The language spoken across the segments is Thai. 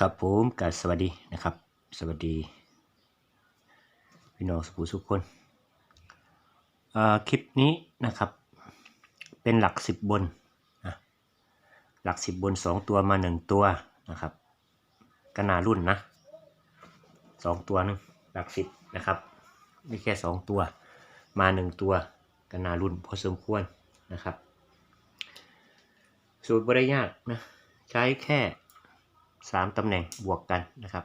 ครับผมกับสวัสดีนะครับ สวัสดี พี่น้องสุภูสุขคนอ่อคลิปนี้นะครับ เป็นหลักสิบบนนะหลักสิบบนสองตัวมาหนึ่งตัวนะครับก็นารุ่นนะสองตัวหนึงหลักสิบนะครับนี่แค่สองตัวมาหนึ่งตัวก็นารุ่นพอสมควรนะครับ สูตรบริยากนะใช้แค่ สามตำแหน่งบวกกันนะครับ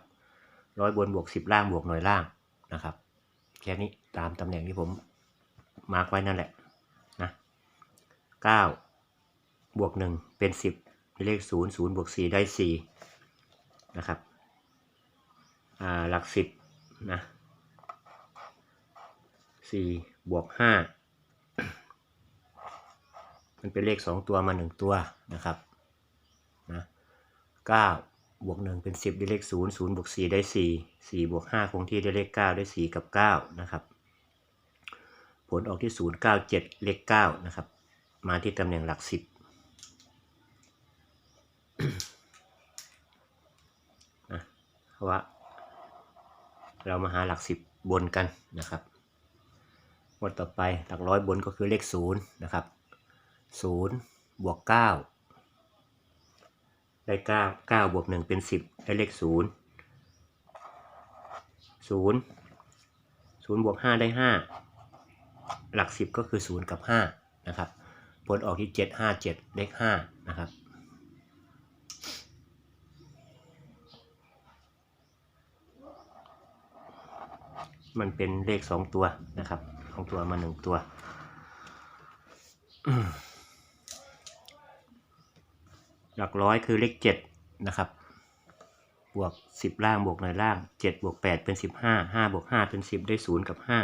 ร้อยบนบวกสิบล่างบวกหน่วยล่างนะครับ แค่นี้ตามตำแหน่งที่ผมมาร์กไว้นั่นแหละนะเก้าบวกหนึ่งเป็นสิบเลขศูนย์ศูนย์บวกสี่ได้สี่นะครับอ่าหลักสิบนะสี่บวกห้ามันเป็นเลขสองตัวมาหนึ่งตัวนะครับนะเก้า บวกหนึ่งเป็นสิบได้เลขศูนย์ศูนย์บวกสี่ได้สี่สี่บวกห้าคงที่ได้เลขเก้าได้สี่กับเก้านะครับ ผลออกที่ศูนย์เก้าเจ็ดเลขเก้านะครับ มาที่ตำแหน่งหลักสิบนะว่า เรามาหาหลักสิบบนกันนะครับงวดต่อไปหลักร้อยบนก็คือเลขศูนย์นะครับศูนย์บวกเก้า ได้เก้าเก้าบวกหนึ่งเป็นสิบได้เลขศูนย์ศูนย์ศูนย์บวกห้าได้ห้าหลักสิบก็คือศูนย์กับห้านะครับผลออกที่เจ็ดห้าเจ็ดเลขห้านะครับมันเป็นเลขสองตัวนะครับสองตัวมาหนึ่งตัว หลักร้อยคือเลขเจ็ดนะครับ บวกสิบล่างบวกหน่วยล่างเจ็ดบวกแปดเป็นสิบห้าห้าบวกห้าเป็นสิบได้ศูนย์กับห้า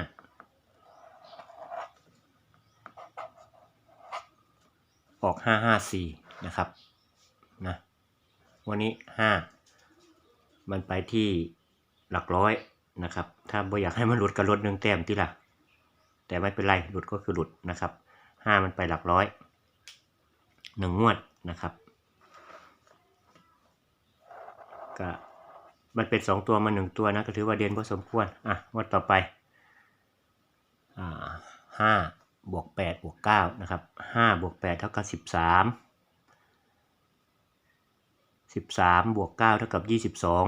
ออกห้าห้าสี่นะครับนะวันนี้ห้ามันไปที่หลักร้อยนะครับ ถ้าบ่อยากให้มันหลุดก็ลดหนึ่งแต้มที่ละแต่ไม่เป็นไรหลุดก็คือหลุดนะครับห้ามันไปหลักร้อยหนึ่งงวดนะครับ ก็มันเป็นสองตัวมาหนึ่งตัวนะก็ถือว่าเด่นพอสมควรอะงวดต่อไปอ่าห้าบวกแปดบวกเก้านะครับห้าบวกแปดเท่ากับสิบสามสิบสามบวกเก้าเท่ากับยี่สิบสอง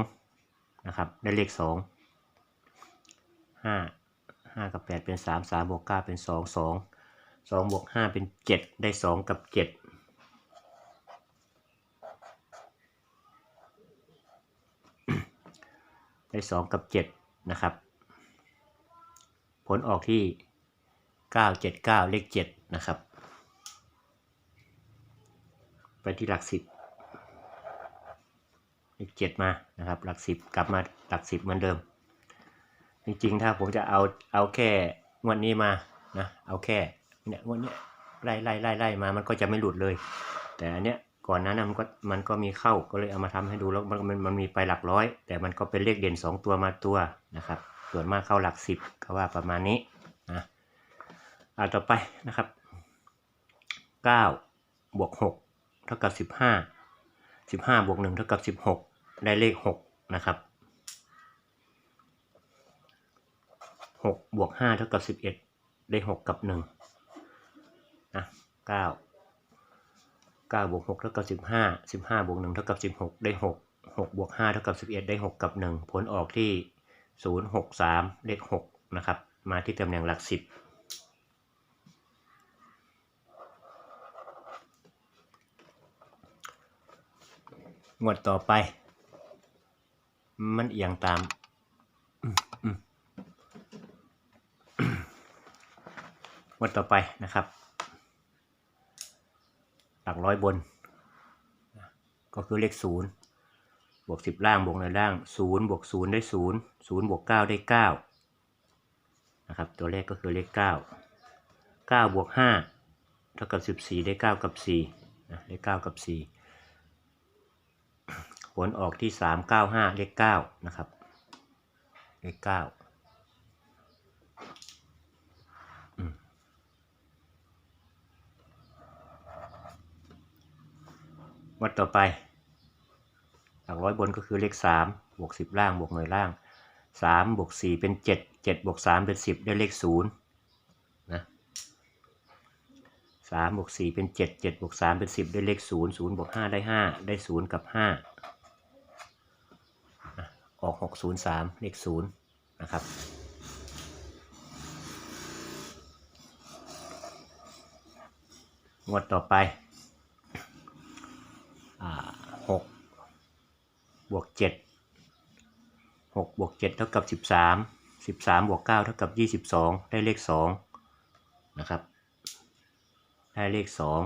นะครับได้เลขสองห้าห้ากับแปดเป็นสามสามบวกเก้าเป็นสองสองสองบวกห้าเป็นเจ็ดได้สองกับเจ็ด ได้สองกับเจ็ดนะครับ ผลออกที่เก้าเจ็ดเก้าเลขเจ็ดนะครับ ไปที่หลักสิบเลขเจ็ดมานะครับ หลักสิบกลับมาหลักสิบเหมือนเดิม จริงๆ ถ้าผมจะเอาเอาแค่งวดนี้มานะเอาแค่เนี่ยงวดเนี้ยไล่ไล่ไล่ไล่มามันก็จะไม่หลุดเลย แต่อันเนี้ย ก่อนหนั้านมันก็มันก็มีเข้าก็เลยเอามาทำให้ดูแล้วมันมันมันมีไปหลักร้อย แต่มันก็เป็นเลขเด่นสองตัวมาตัวนะครับ ส่วนมากเข้าหลักสิบก็ว่าประมาณนี้นะอ่าต่อไปนะครับเก้าบวกหกเท่ากับสิบห้าสิบห้าบวกหนึ่งเท่ากับสิบหกได้เลขหกนะครับหกบวกห้าเท่ากับสิบเอ็ดได้หกกับหนึ่งนะเก้าเก้าบวกหกเท่ากับสิบห้าสิบห้าบวกหนึ่งเท่ากับสิบหกได้หกหกบวกห้าเท่ากับสิบเอ็ดได้หกกับหนึ่งผลออกที่ศูนย์หกสามเลขหกนะครับ มาที่ตำแหน่งหลักสิบงวดต่อไป มันเอียงตามอืมอืมงวดต่อไปนะครับ หลักร้อยบน ก็คือเลขศูนย์บวกสิบล่างบวกในล่างศูนย์บวกศูนย์ได้ศูนย์ศูนย์บวกเก้าได้เก้านะครับตัวเลขก็คือเลขเก้าเก้าบวกห้าเท่ากับสิบสี่ได้เก้ากับสี่นะได้เก้ากับสี่ผลออกที่สามเก้าห้าเลขเก้านะครับเลขเก้า วัดต่อไป หลักร้อยบนก็คือเลขสามบวกสิบล่างบวกหน่วยล่างสามบวกสี่เป็นเจ็ดเจ็ดบวกสามเป็นสิบได้เลขศูนย์นะสามบวกสี่เป็นเจ็ดเจ็ดบวกสามเป็นสิบได้เลขศูนย์ศูนย์บวกห้าได้ห้าได้ศูนย์กับห้าออกหกศูนย์สามเลขศูนย์นะครับงวดต่อไป อ่าหก บวกเจ็ดหกบวกเจ็ดเท่ากับสิบสามสิบสามบวกเก้าเท่ากับยี่สิบสองได้เลขสองนะครับ ได้เลขสอง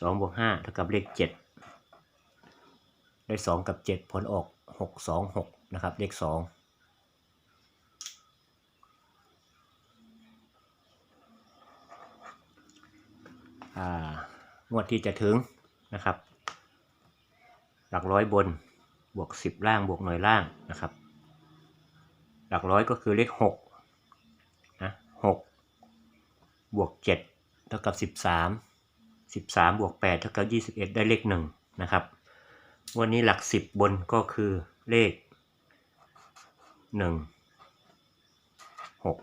สองบวกห้าเท่ากับเลขเจ็ดได้สองกับเจ็ดผลออกหกสองหกนะครับ เลขสองงวดที่จะถึง นะครับ หลักร้อยบนบวกสิบล่างบวกหน่วยล่างนะครับ หลักร้อยก็คือเลขหกนะหกบวกเจ็ดเท่ากับสิบสามสิบสามบวกแปดเท่ากับยี่สิบเอ็ดได้เลขหนึ่งนะครับ วันนี้หลักสิบบนก็คือเลขหนึ่งหก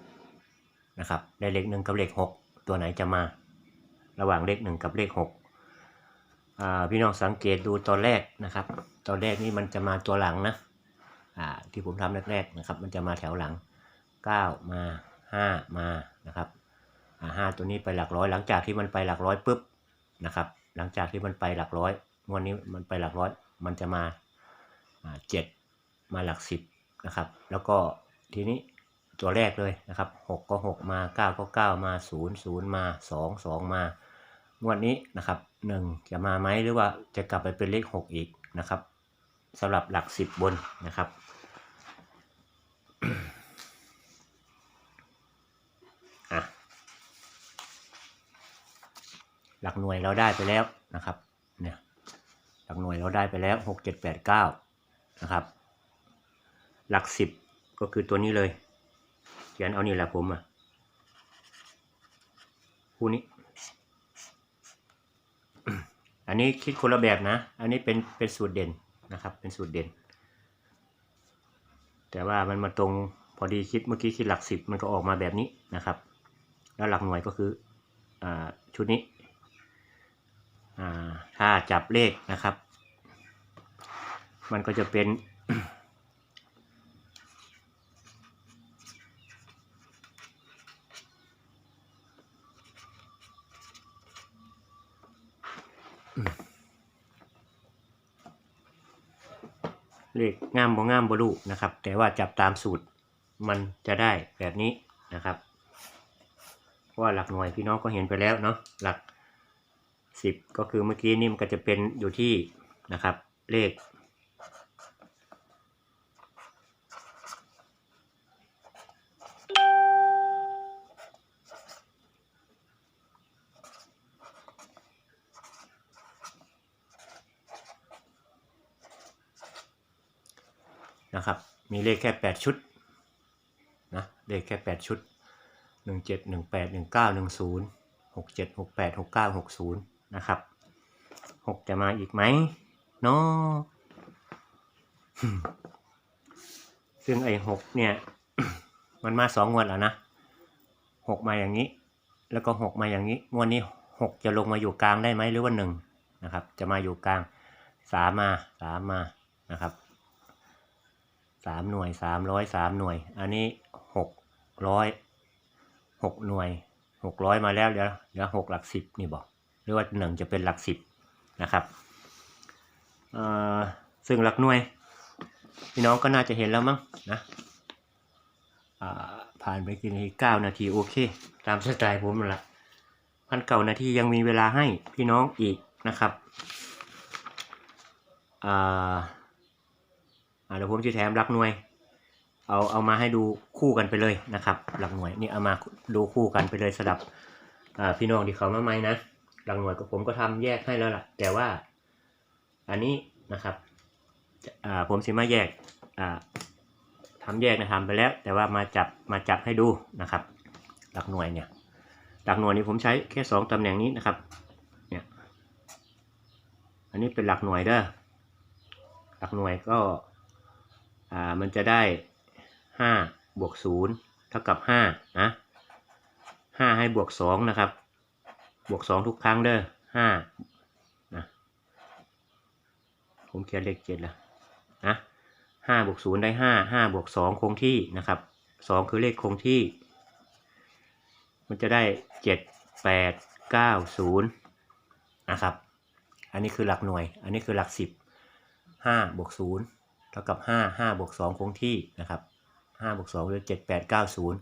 นะครับได้เลขหนึ่งกับเลขหกตัวไหนจะมา ระหว่างเลขหนึ่งกับเลขหก พี่น้องสังเกตดูตอนแรกนะครับ ตอนแรกนี่มันจะมาตัวหลังนะที่ผมทำแรกๆนะครับ มันจะมาแถวหลัง 9 มา 5 มานะครับห้าตัวนี้ไปหลักร้อย หลังจากที่มันไปหลักร้อยปุ๊บนะครับ หลังจากที่มันไปหลักร้อยงวันนี้มันไปหลักร้อย มันจะมาอ่าเจ็ดมาหลักสิบนะครับ แล้วก็ทีนี้ตัวแรกเลยนะครับหกก็หกมาเก้าก็เก้ามาศูนย์ศูนย์มาสองสองมา งวดนี้นะครับหนึ่งจะมาไหมหรือว่าจะกลับไปเป็นเลขหกอีกนะครับสำหรับหลักสิบบนนะครับอะหลักหน่วยเราได้ไปแล้วนะครับเนี่ยหลักหน่วยเราได้ไปแล้วหกเจ็ดแปดเก้านะครับ หลักสิบก็คือตัวนี้เลยเขียนเอานี่แหละผมอะคู่นี้ อันนี้คิดคนละแบบนะ อันนี้เป็นเป็นสูตรเด่นนะครับ เป็นสูตรเด่น แต่ว่ามันมาตรงพอดีคิดเมื่อกี้คิดหลักสิบมันก็ออกมาแบบนี้นะครับ แล้วหลักหน่วยก็คืออาชุดนี้อ่าถ้าจับเลขนะครับ มันก็จะเป็น เลขงามบ่งามบ่ลูกนะครับ แต่ว่าจับตามสูตรมันจะได้แบบนี้นะครับเพราะว่าหลักหน่วยพี่น้องก็เห็นไปแล้วเนาะหลักสิบก็คือเมื่อกี้นี่มันก็จะเป็นอยู่ที่นะครับเลข นะครับ มีเลขแค่แปดชุดนะเลขแค่แปดชุดหนึ่งเจ็ดหนึ่งแปดหนึ่งเก้าหนึ่งศูนย์หกเจ็ดหกแปดหกเก้าหกศูนย์นะครับหกจะมาอีกไหมเนาะซึ่งไอ้หกเนี่ย มันมาสองงวดแล้วนะหกมาอย่างนี้ แล้วก็หกมาอย่างนี้ งวดนี้หกจะลงมาอยู่กลางได้ไหมหรือว่าหนึ่งนะครับ จะมาอยู่กลางสามมาสามมานะครับ สามหน่วยสามร้อยสามหน่วย อันนี้หกร้อยหกหน่วยหกร้อยมาแล้วเดี๋ยวเดี๋ยวหกหลักสิบนี่บอกหรือว่าหนึ่งจะเป็นหลักสิบนะครับเอ่อซึ่งหลักหน่วย พี่น้องก็น่าจะเห็นแล้วมั้งนะอ่าผ่านไปกี่นาทีเก้านาที โอเค ตามสไตล์ผมนั่นแหละพันเก่านาทียังมีเวลาให้พี่น้องอีกนะครับอ่อ่า เดี๋ยวผมจะแถมหลักหน่วย เอาเอามาให้ดูคู่กันไปเลยนะครับหลักหน่วยนี่เอามาดูคู่กันไปเลยสำหรับพี่น้องที่เขามาใหม่นะหลักหน่วยก็ผมก็ทำแยกให้แล้วล่ะ แต่ว่าอันนี้นะครับผมสิมาแยกอ่าทำแยกนะทำไปแล้ว แต่ว่ามาจับมาจับให้ดูนะครับ หลักหน่วยเนี่ยหลักหน่วยนี้ผมใช้แค่สองตำแหน่งนี้นะครับเนี่ยอันนี้เป็นหลักหน่วยเด้อหลักหน่วยก็ อ่ามันจะได้ห้าบวกศูนย์เท่ากับห้านะห้าให้บวกสองนะครับ บวกสองทุกครั้งเด้อห้านะผมเขียนเลขเจ็ดละนะห้าบวกศูนย์ได้ห้าห้าบวกสองคงที่นะครับสองคือเลขคงที่ มันจะได้เจ็ดแปดเก้าศูนย์นะครับ อันนี้คือหลักหน่วย อันนี้คือหลักสิบห้าบวกศูนย์ ท่ากับห้าห้าบวกสองคงที่นะครับห้าบวกสองเป็นเจ็ดแปดเก้าศูนย์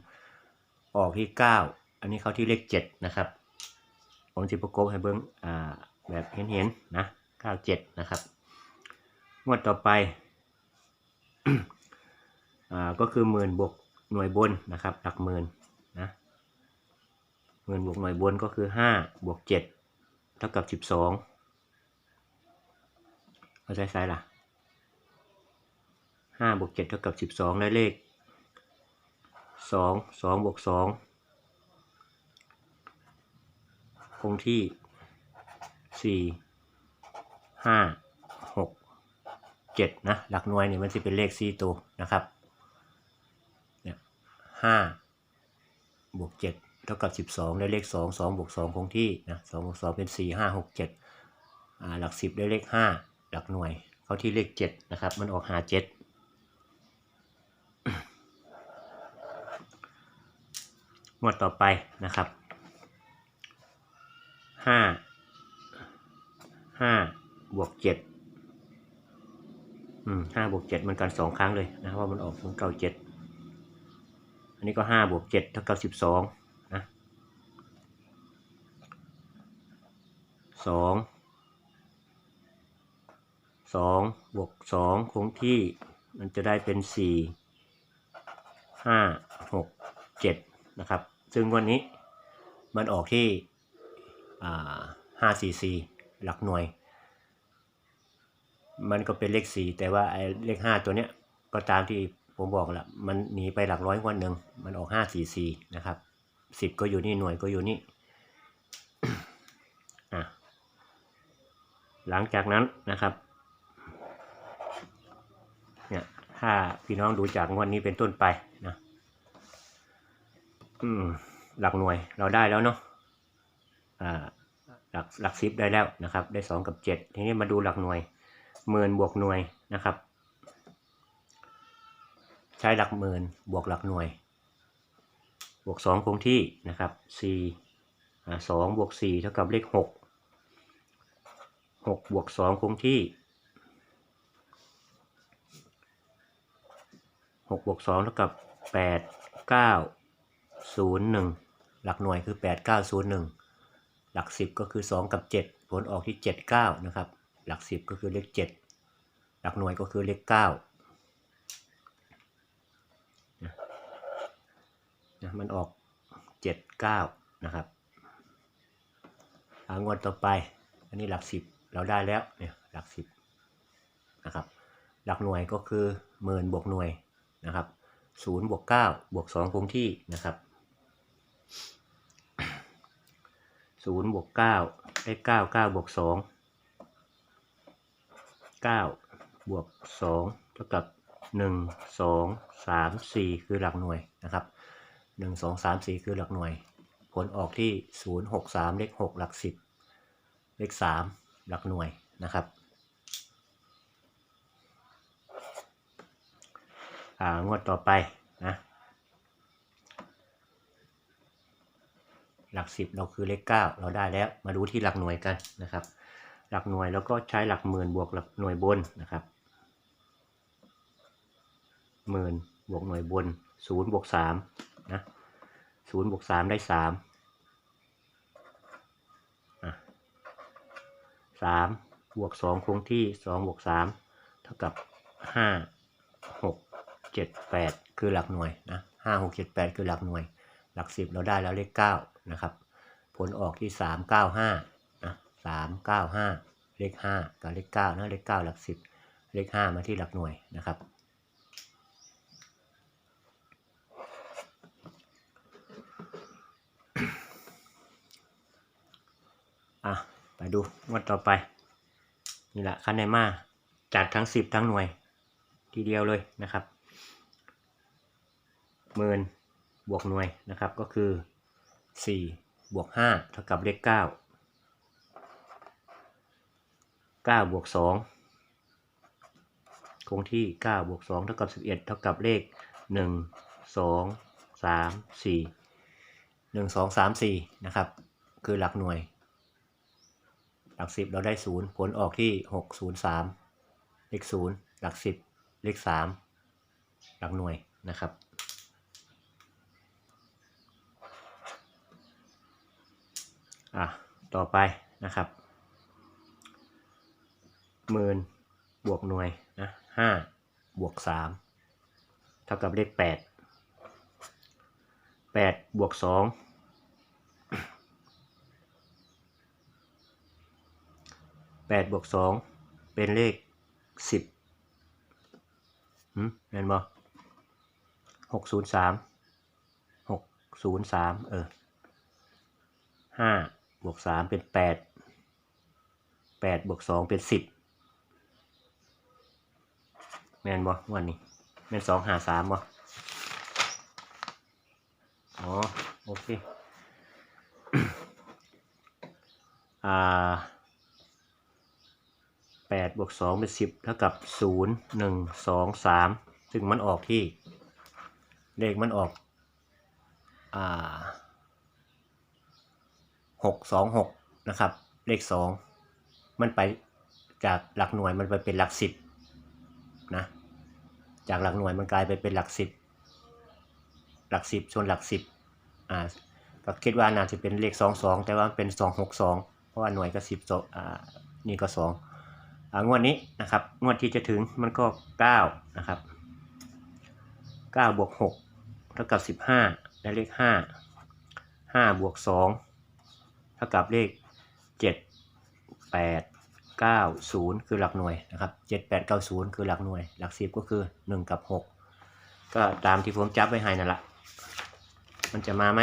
ออกที่เก้าอันนี้เข้าที่เลขเจ็ดนะครับ ผมจะประกบให้เบิ้งอ่าแบบเห็นๆนะเก้าเจ็ดนะครับ งวดต่อไปอก็คือหมื่นบวกหน่วยบนนะครับ หลักหมื่นนะหมื่นบวกหน่วยบนก็คือห้าบวกเจ็ดเท่ากับสิบสองเอาใจซ้ายล่ะ ห้าบวกเจ็ดเท่ากับสิบสองได้เลขสองสองบวกสองคงที่สี่ห้าหกเจ็ดนะ หลักหน่วยเนี่ยมันจะเป็นเลขสี่ตัวนะครับเนี่ยห้าบวกเจ็ดเท่ากับสิบสองได้เลขสองสองบวกสองคงที่นะสองบวกสองเป็นสี่ห้าหกเจ็ดอ่าหลักสิบได้เลขห้าหลักหน่วย เข้าที่เลขเจ็ดนะครับ มันออกหาเจ็ด วดต่อไปนะครับห้าห้าบวกเจ็ดอืมห้าบวกเจ็ดมันกันสองครั้งเลยนะเพรามันออกศูนย์เก้าเจ็ดอันนี้ก็ห้าบวกเจ็ดเท่ากับสิบสองนะสองสองบวกสองคงที่มันจะได้เป็นสี่ห้าหกเจ็ดนะครับ ซึ่งวันนี้มันออกที่ห้าสี่สี่หลักหน่วย มันก็เป็นเลขสี่แต่ว่าไอ้เลขห้าตัวเนี้ยก็ตามที่ผมบอกละมันหนีไปหลักร้อยงวันหนึ่งมันออกห้าสี่สี่นะครับสิบก็อยู่นี่หน่วยก็อยู่นี่หลังจากนั้นนะครับเนี่ยถ้าพี่น้องดูจากงวดนี้เป็นต้นไปนะ อืมหลักหน่วยเราได้แล้วเนาะอ่าหลักหลักสิบได้แล้วนะครับ ได้สองกับเจ็ดทีนี้มาดูหลักหน่วยหมื่นบวกหน่วยนะครับ ใช้หลักหมื่นบวกหลักหน่วย บวกสองคงที่นะครับสี่สองบวกสี่เท่ากับเลขหกหกบวกสองคงที่หกบวกสองเท่ากับแปดเก้า ศูนย์หนึ่งหลักหน่วยคือแปดเก้าศูนย์หนึ่งหลักสิบก็คือสองกับเจ็ดผลออกที่เจ็ดเก้านะครับ หลักสิบก็คือเลขเจ็ดหลักหน่วยก็คือเลขเก้านะมันออกเจ็ดเก้านะครับอางวดต่อไป อันนี้หลักสิบเราได้แล้วเนี่ยหลักสิบนะครับหลักหน่วยก็คือหมื่นบวกหน่วยนะครับศูนย์บวกเก้าบวกสองคงที่นะครับ ศูนย์บวกเก้าได้เก้าเก้าบวกสองเก้าบวกสองเท่ากับหนึ่งสองสามสี่คือหลักหน่วยนะครับหนึ่งสองสามสี่คือหลักหน่วย ผลออกที่ศูนย์หกสามเลขหกหลักสิบเลขสามหลักหน่วยนะครับอ่างวดต่อไปนะ หลักสิบเราคือเลขเก้าเราได้แล้วมาดูที่หลักหน่วยกันนะครับ หลักหน่วยแล้วก็ใช้หลักหมื่นบวกหลักหน่วยบนนะครับหมื่นบวกหน่วยบนศูนย์บวกสามนะศูนย์บวกสามได้สามสามบวกสองคงที่สองบวกสามเท่ากับห้าหกเจ็ดแปดคือหลักหน่วยนะห้าหกเจ็ดแปดคือหลักหน่วย หลักสิบเราได้แล้วเลขเก้านะครับ ผลออกที่สามเก้าห้านะสามเก้าห้าเลขห้ากับเลขเก้านะเลขเก้าหลักสิบเลขห้ามาที่หลักหน่วยนะครับ อะ ไปดูงวดต่อไป นี่แหละคันไนมาจัดทั้งสิบทั้งหน่วย ทีเดียวเลยนะครับหมื่น บวกหน่วยนะครับก็คือสี่บวกห้าเท่ากับเลขเก้าเก้าบวกสองคงที่เก้าบวกสองเท่ากับสิบเอ็ดเท่ากับเลขหนึ่งสองสามสี่หนึ่งสองสามสี่นะครับ คือหลักหน่วย หลักสิบเราได้ศูนย์ผลออกที่หกศูนย์สามเลขศูนย์หลักสิบเลขสามหลักหน่วยนะครับ อะต่อไปนะครับหมื่นบวกหน่วยนะห้าบวกสามเท่ากับเลขแปดแปดบวกสองแปดบวกสองเป็นเลขสิบหืมเห็นบ่หกศูนย์สามหกศูนย์สามเออห้า บวกสามเป็นแปดแปดบวกสองเป็นสิบแมนบ่วันนี้แมนสองหาสามบ่อ๋อโอเคอ่าแปดบวกสองเป็นสิบเท่ากับศูนย์หนึ่งสองสามซึ่งมันออกที่เลขมันออกอ่า หกสองหกนะครับ เลขสองมันไปจากหลักหน่วยมันไปเป็นหลักสิบนะจากหลักหน่วยมันกลายไปเป็นหลักสิบหลักสิบชนหลักสิบอ่าก็คิดว่าน่าจะเป็นเลขสองสองแต่ว่าเป็นสองหกสองเพราะว่าหน่วยก็สิบอ่านี่ก็สองอ่างวดนี้นะครับงวดที่จะถึงมันก็เก้านะครับเก้าบวกหกเท่ากับสิบห้าได้เลขห้าห้าบวกสอง เท่ากับเลขเจ็ดแปดเก้าศูนย์คือหลักหน่วยนะครับเจ็ดแปดเก้าศูนย์คือหลักหน่วย หลักสิบก็คือหนึ่งกับหกก็ตามที่ผมจับไว้ให้นั่นแหละมันจะมาไหม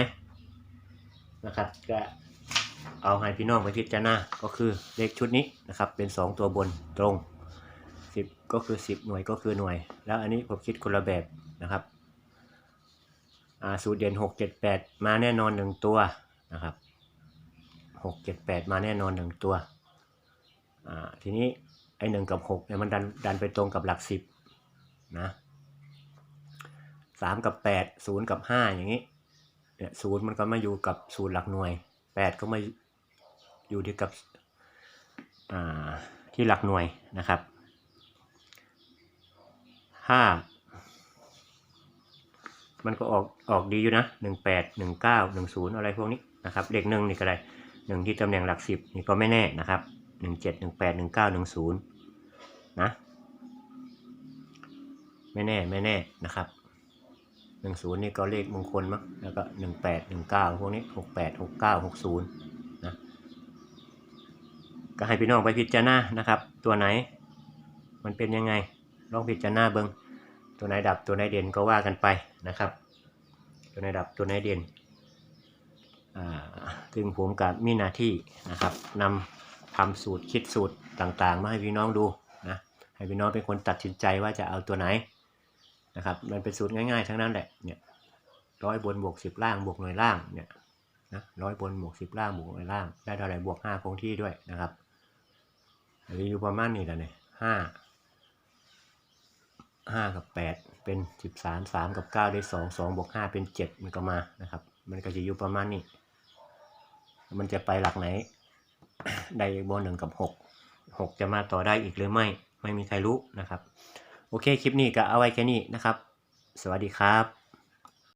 นะครับก็เอาให้พี่น้องไปพิจารณาก็คือเลขชุดนี้นะครับ เป็นสองตัวบนตรงสิบก็คือสิบหน่วยก็คือหน่วย แล้วอันนี้ผมคิดคนละแบบนะครับอาสูตรเด่นหกเจ็ดแปดมาแน่นอนหนึ่งตัวนะครับ หกเจ็ดแปดมาแน่นอนหนึ่งตัวอ่าทีนี้ไอหนึ่งกับหกเนี่ยมันดันดันไปตรงกับหลักสิบนะสามกับแปดศูนย์กับห้าอย่างนี้เนี่ยศูนย์มันก็มาอยู่กับศูนย์หลักหน่วยแปดก็มาอยู่ที่กับอ่าที่หลักหน่วยนะครับห้ามันก็ออกออกดีอยู่นะหนึ่งแปดหนึ่งเก้าหนึ่งศูนย์อะไรพวกนี้นะครับเลขหนึ่งนี่ก็ได้ หนึ่งที่ตำแหน่งหลักสิบนี่ก็ไม่แน่นะครับหนึ่งเจ็ดหนึ่งแปดหนึ่งเก้าหนึ่งศูนย์นะ ไม่แน่ไม่แน่นะครับหนึ่งศูนย์นี่ก็เลขมงคลมั้งแล้วก็หนึ่งแปดหนึ่งเก้าพวกนี้หกแปดหกเก้าหกศูนย์นะ ก็ให้พี่น้องไปพิจารณานะครับ ตัวไหนมันเป็นยังไง ลองพิจารณาเบิงตัวไหนดับตัวไหนเด่นก็ว่ากันไปนะครับ ตัวไหนดับตัวไหนเด่น ซึ่งผมกับมีหน้าที่นะครับนำทำสูตรคิดสูตรต่างๆ มาให้พี่น้องดูนะให้พี่น้องเป็นคนตัดสินใจว่าจะเอาตัวไหนนะครับมันเป็นสูตรง่ายๆ ทั้งนั้นแหละเนี่ยร้อยบนบวกสิบล่างบวกหน่วยล่างเนี่ยนะร้อยบนบวกสิบล่างบวกหน่วยล่าง ได้เท่าไหร่บวกห้าคงที่ด้วยนะครับหรืออยู่ประมาณนี้แหละเนี่ยห้าห้ากับแปดเป็นสิบสามสามกับเก้าได้สองสองบวกห้าเป็นเจ็ดมันก็มานะครับ มันก็จะอยู่ประมาณนี้ มันจะไปหลักไหน ได้บนหนึ่งกับหกหกจะมาต่อได้อีกหรือไม่ ไม่มีใครรู้นะครับ โอเค คลิปนี้ก็เอาไว้แค่นี้นะครับ สวัสดีครับ